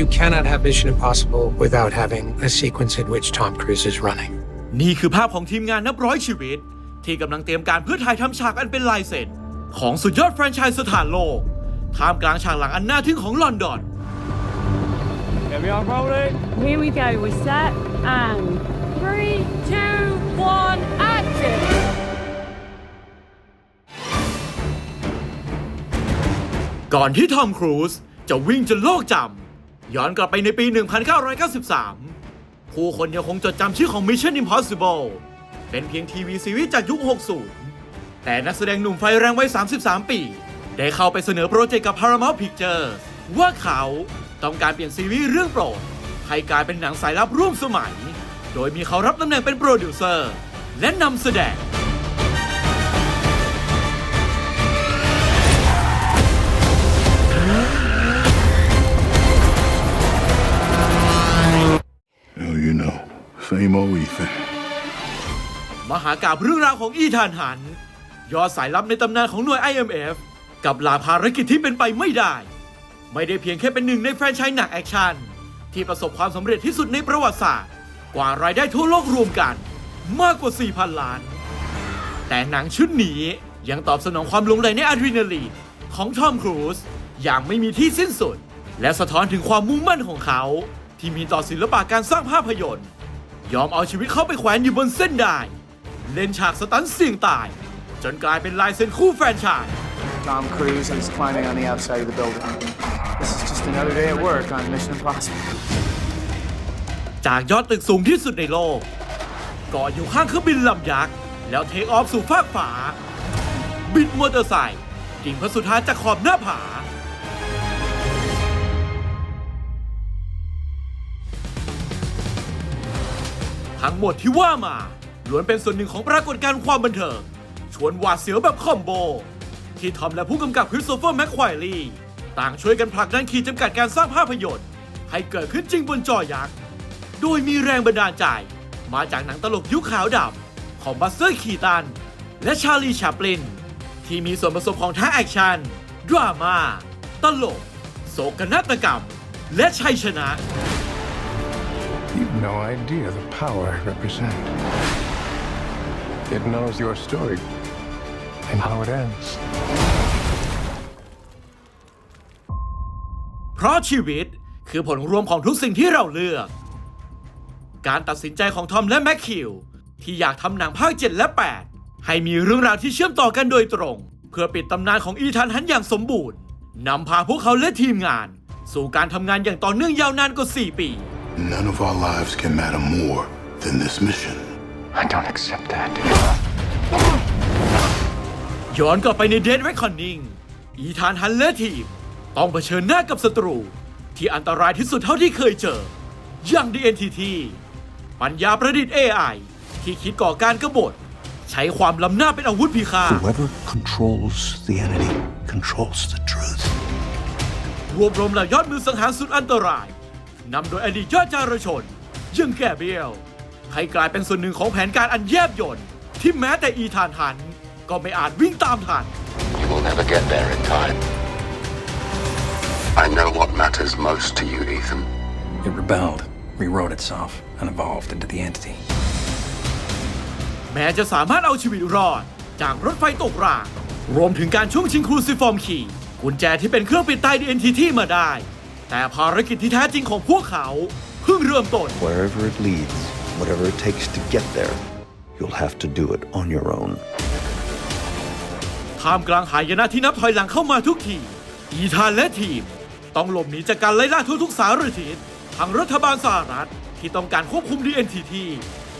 You cannot have Mission Impossible without having a sequence in which Tom Cruise is running. นี่คือภาพของทีมงานนับร้อยชีวิต ที่กำลังเตรียมการเพื่อถ่ายทำฉากอันเป็นลายเซ็นของสุดยอดแฟรนไชส์สถานโลก ท่ามกลางฉากหลังอันน่าทึ่งของลอนดอน Here we go. We're set and three, two, one, action. ก่อนที่ทอมครูซจะวิ่งจนโลกจำ ย้อนกลับไปในปี 1993 ผู้คนยังคงจดจำชื่อของ Mission Impossible เป็นเพียงทีวีซีรีส์จากยุค 60 แต่นักแสดงหนุ่มไฟแรงวัย 33 ปี ได้เข้าไปเสนอโปรเจกต์กับ Paramount Pictures ว่าเขาต้องการเปลี่ยนซีรีส์เรื่องโปรดให้กลายเป็นหนังสายลับร่วมสมัย โดยมีเขารับตำแหน่งเป็นโปรดิวเซอร์ และนำแสดง same old Ethan. มหากาบเรื่องราวของอีธานหัน ยอดสายลับในตำนานของหน่วย IMF กับลาภารกิจที่เป็นไปไม่ได้ ไม่ได้เพียงแค่เป็นหนึ่งในแฟรนไชส์หนังแอคชั่น ที่ประสบความสำเร็จที่สุดในประวัติศาสตร์ กว่ารายได้ทั่วโลกรวมกัน มากกว่า 4,000 ล้าน แต่หนังชุดนี้ยังตอบสนองความหลงใหลในอะดรีนาลีนของทอมครูซอย่างไม่มีที่สิ้นสุด และสะท้อนถึงความมุ่งมั่นของเขา ที่มีต่อศิลปะการสร้างภาพยนตร์ ยอมเอาชีวิตเข้าไปแขวนอยู่บนเส้นได้ เล่นฉากสตันท์เสี่ยงตาย จนกลายเป็นลายเซ็นคู่แฟรนไชส์ Tom Cruise and he's climbing on the outside of the building. This is just another day at work on Mission Impossible. จากยอดตึกสูงที่สุดในโลกเก่ออยู่ข้างเครื่องบินลำยักษ์ แล้วเทคออฟสู่ฟากฟ้าบิดมอเตอร์ไซค์กิ่งพระสุธาจากขอบหน้าผา ทั้งหมดที่ว่ามาล้วนเป็นส่วนหนึ่งของปรากฏการณ์ความบันเทิงชวนหวาดเสียวแบบคอมโบ ที่ทอมและผู้กำกับคริสโตเฟอร์แมคควายลีต่างช่วยกันผลักดันขีดจำกัดการสร้างภาพยนตร์ ให้เกิดขึ้นจริงบนจอยักษ์ โดยมีแรงบันดาลใจ มาจากหนังตลกยุคขาวดำของบัสเตอร์คีตัน และชาลีชาปลิน ที่มีส่วนผสมของทั้งแอคชั่นดราม่าตลก โศกนาฏกรรม และชัยชนะ no idea the power I represent. It knows your story and how it ends. เพราะชีวิตคือผลรวมของทุกสิ่งที่เราเลือก การตัดสินใจของทอมและแม็กคิว ที่อยากทำหนังภาค 7 และ 8 ให้มีเรื่องราวที่เชื่อมต่อกันโดยตรง เพื่อปิดตำนานของอีธานฮันอย่างสมบูรณ์นำพาพวกเขาและทีมงาน สู่การทำงานอย่างต่อเนื่องยาวนานกว่า 4 ปี None of our lives can matter more than this mission. I don't accept that. ย้อนกลับไปในเดน r ร c คอนนิงอีธานฮันและทีม ต้องเผชิญหน้ากับศัตรู ที่อันตรายที่สุดเท่าที่เคยเจอ อย่าง DNTT ปัญญาประดิษฐ์ AI ที่คิดก่อการกบฏ ใช้ความล้ำหน้าเป็นอาวุธพิฆาต Whoever controls the entity controls the truth. รวบรวมเหล่ายอดมือสังหารสุดอันตราย นำโดยอดีตยอดจารชน ยังแก่เบียวให้กลายเป็นส่วนหนึ่งของแผนการอันแยบยลที่แม้แต่อีธานหัน ก็ไม่อาจวิ่งตามทัน You will never get there in time. I know what matters most to you, Ethan. It rebelled, rewrote itself, and evolved into the entity. แม้จะสามารถเอาชีวิตรอด จากรถไฟตกราง รวมถึงการช่วงชิงครูซิฟอร์มขี่กุญแจที่เป็นเครื่องปิดตาย DNTT มาได้ แต่ภารกิจที่แท้จริงของพวกเขา เพิ่งเริ่มต้น Wherever it leads, whatever it takes to get there, you'll have to do it on your own. ท่ามกลางหายนะที่นับถอยหลังเข้ามาทุกที อีธานและทีม ต้องหลบหนีจากการไล่ล่าทุกๆสารทิศทั้งรัฐบาลสหรัฐที่ต้องการควบคุม DNTT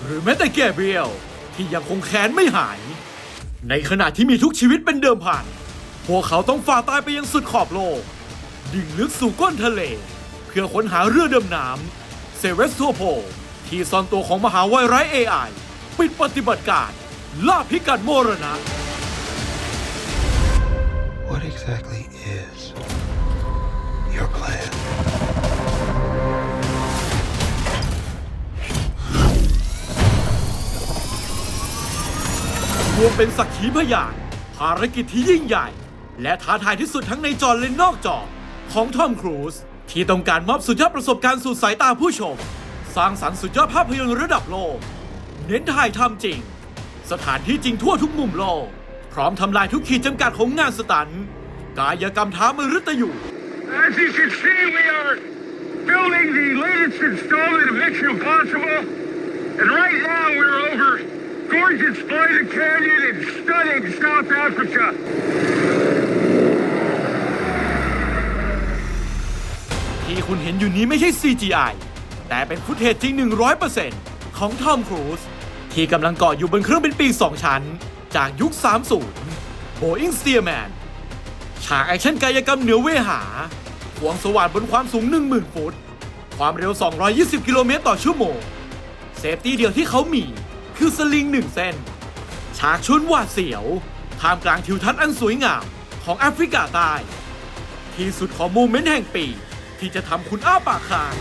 หรือแม้แต่แกเบรียลที่ยังคงแค้นไม่หาย ในขณะที่มีทุกชีวิตเป็นเดิมพัน พวกเขาต้องฝ่าตายไปยังสุดขอบโลก ดิ่งลึกสู่ก้นทะเล เพื่อค้นหาเรือดำน้ำเซเวสโทโพ ที่ซ่อนตัวของมหาวิทยาลัย AI ปิดปฏิบัติการล่าพิกัดโมรณะ What exactly is your plan? รวมเป็นสักขีพยานภารกิจที่ยิ่งใหญ่ และท้าทายที่สุดทั้งในจอและนอกจอ ของทอมครูซที่ต้องการมอบสุดยอดประสบการณ์สู่สายตาผู้ชม สร้างสรรค์สุดยอดภาพยนตร์ระดับโลก เน้นถ่ายทำจริง สถานที่จริงทั่วทุกมุมโลก พร้อมทำลายทุกขีดจำกัดของงานสตันกายกรรมท้ามฤตยู As you can see, we are building the latest installment of Mission Impossible. And right now, we're over gorgeous Spider Canyon in stunning South Africa. ที่คุณเห็นอยู่นี้ไม่ใช่ CGI แต่เป็นฟุตเทจจริง 100%ของทอมครูซที่กำลังเกาะอยู่บนเครื่องบินปีก2ชั้น จากยุค 30 Boeing Stearman ฉากแอคชั่นกายกรรมเหนือเวหาควงสว่านบนความสูง 10,000 ฟุต ความเร็ว 220 กิโลเมตรต่อชั่วโมง เซฟตี้เดียวที่เขามี คือสลิงหนึ่งเส้น ฉากชุนหวาดเสียว ท่ามกลางทิวทัศน์อันสวยงามของแอฟริกาใต้ ที่สุดของโมเมนต์แห่งปี ที่จะทำคุณอ้าปากค้าง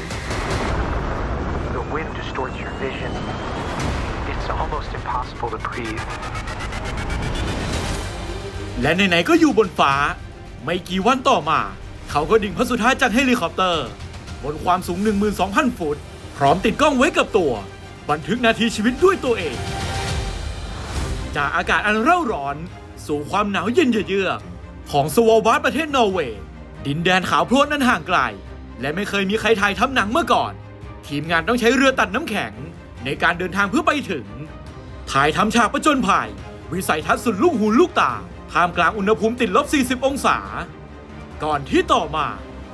The wind distorts your vision. It's almost impossible to breathe. และไหนๆก็อยู่บนฟ้า ไม่กี่วันต่อมา เขาก็ดิ่งพระสุธาจากเฮลิคอปเตอร์ บนความสูง 12,000 ฟุต พร้อมติดกล้องไว้กับตัว บันทึกนาทีชีวิตด้วยตัวเอง จากอากาศอันเร่าร้อน สู่ความหนาวเย็นเยือกๆของสวอลบาร์ประเทศนอร์เวย์ดินแดนขาวโพลนนั้นห่างไกล และไม่เคยมีใครถ่ายทำหนังเมื่อก่อน ทีมงานต้องใช้เรือตัดน้ำแข็ง ในการเดินทางเพื่อไปถึง ถ่ายทำฉากประจนภัย วิสัยทัศน์สุดลูกหูลูกตาท่ามกลางอุณหภูมิติดลบ 40 องศา ก่อนที่ต่อมา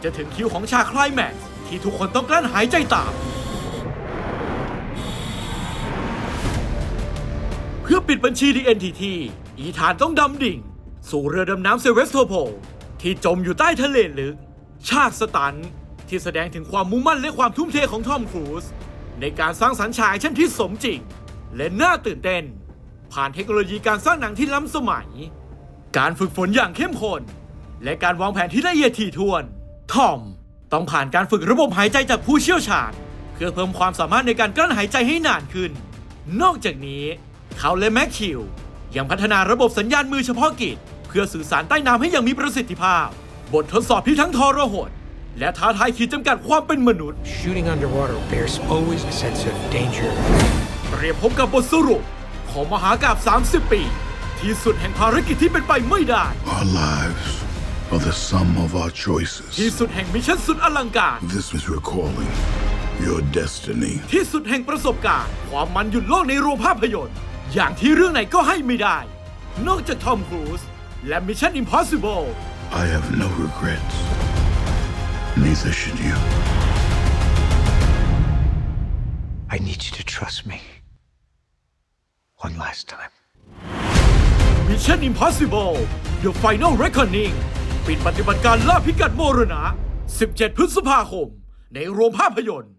จะถึงคิวของฉากคลายแม็กซ์ที่ทุกคนต้องกลั้นหายใจตาม เพื่อปิดบัญชี DNTT อีธานต้องดำดิ่ง สู่เรือดำน้ำเซเวสโทโพลที่จมอยู่ใต้ทะเลลึก ฉากสตัน ที่แสดงถึงความมุ่งมั่นและความทุ่มเทของทอมครูซในการสร้างสรรค์ฉากแอคชั่นที่สมจริง และน่าตื่นเต้น ผ่านเทคโนโลยีการสร้างหนังที่ล้ำสมัย การฝึกฝนอย่างเข้มข้นและการวางแผนที่ละเอียดถี่ถ้วน ทอม ต้องผ่านการฝึกระบบหายใจจากผู้เชี่ยวชาญ เพื่อเพิ่มความสามารถในการกลั้นหายใจให้นานขึ้น นอกจากนี้ เขาและแม็กคิวยังพัฒนาระบบสัญญาณมือเฉพาะกิจ เพื่อสื่อสารใต้น้ำให้อย่างมีประสิทธิภาพ บททดสอบที่ทั้งทรหด และท้าทายขีดจำกัดความเป็นมนุษย์ Shooting underwater bears always a sense of danger. เตรียมพบกับบทสรุป ของมหากาบ30 ปี ที่สุดแห่งภารกิจที่เป็นไปไม่ได้ Our lives are the sum of our ที่ choices. สุดแห่งมิชชั่นสุดอลังการ This is recalling your destiny. ที่สุดแห่งประสบการณ์ ความมันหยุดโลกในโรงภาพยนตร์ อย่างที่เรื่องไหนก็ให้ไม่ได้ นอกจากทอมครูซและ Mission Impossible I have no regrets. Neither should you. I need you to trust me. One last time. Mission Impossible The Final Reckoning ปิดปฏิบัติการล่าพิกัดโมรณะ 17 พฤษภาคม ในโรงภาพยนตร์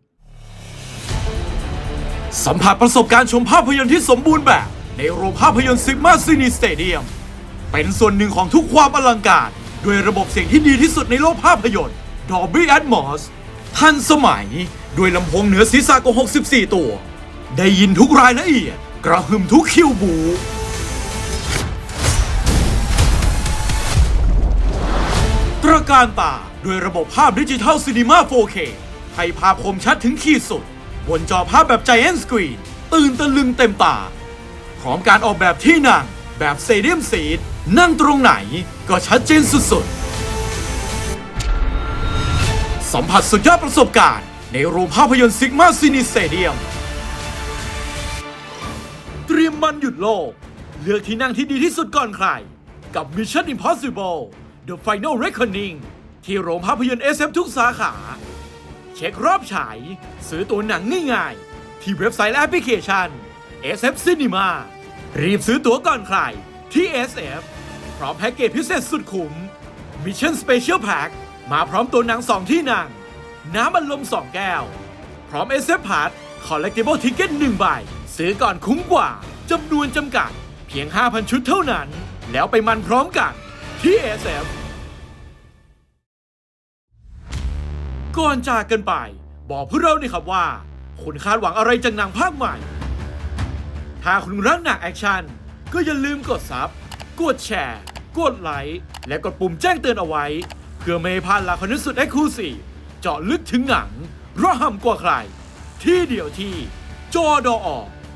สัมผัสประสบการณ์ชมภาพยนตร์ที่สมบูรณ์แบบ ในโรงภาพยนตร์ซิกมาซินีสเตเดียม เป็นส่วนหนึ่งของทุกความอลังการ ด้วยระบบเสียงที่ดีที่สุดในโลกภาพยนตร์ Dolby Atmos ทันสมัย ด้วยลำโพงเหนือศีรษะกว่า64 ตัว ได้ยินทุกรายละเอียด กระหึ่มทุกคิวบู ตระการตาด้วยระบบภาพดิจิทัลซีนีมา 4K ให้ภาพคมชัดถึงขีดสุด บนจอภาพแบบ Giant Screen ตื่นตะลึงเต็มตา พร้อมการออกแบบที่นั่งแบบเซเดียมซีดนั่งตรงไหนก็ชัดเจนสุดๆ สัมผัสสุดยอดประสบการณ์ ในโรงภาพยนตร์ซิกมาซินีสเตเดียม เตรียมมันหยุดโลก เลือกที่นั่งที่ดีที่สุดก่อนใคร กับ Mission Impossible The Final Reckoning ที่โรงภาพยนตร์ SF ทุกสาขา เช็ครอบฉาย ซื้อตัวหนังง่ายๆ ที่เว็บไซต์และแอปพลิเคชัน SF Cinema รีบซื้อตั๋วก่อนใครที่ SF พร้อมแพ็กเกจพิเศษสุดคุ้ม Mission Special Pack มาพร้อมตัวหนัง2ที่นั่ง น้ำอัดลม2แก้ว พร้อม SF Pass Collectible Ticket 1ใบ ซื้อก่อนคุ้มกว่าจำนวนจำกัด เพียง 5,000 ชุดเท่านั้น แล้วไปมันพร้อมกัน ที่ SF ก่อนจากกันไป บอกพวกเราหน่อยครับว่า คุณคาดหวังอะไรจากหนังภาคใหม่ ถ้าคุณรักหนังแอคชั่นก็อย่าลืมกดซับ กดแชร์ กดไลค์ และกดปุ่มแจ้งเตือนเอาไว้ เพื่อไม่ให้พลาดหลักคอนเทนต์สุดเอ็กซ์คลูซีฟเจาะลึกถึงหนังระห่ำกว่าใคร ที่เดียวที่จอดอ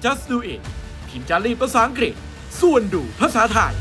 just do it พิมพ์จารีภาษาอังกฤษ ส่วนดูภาษาไทย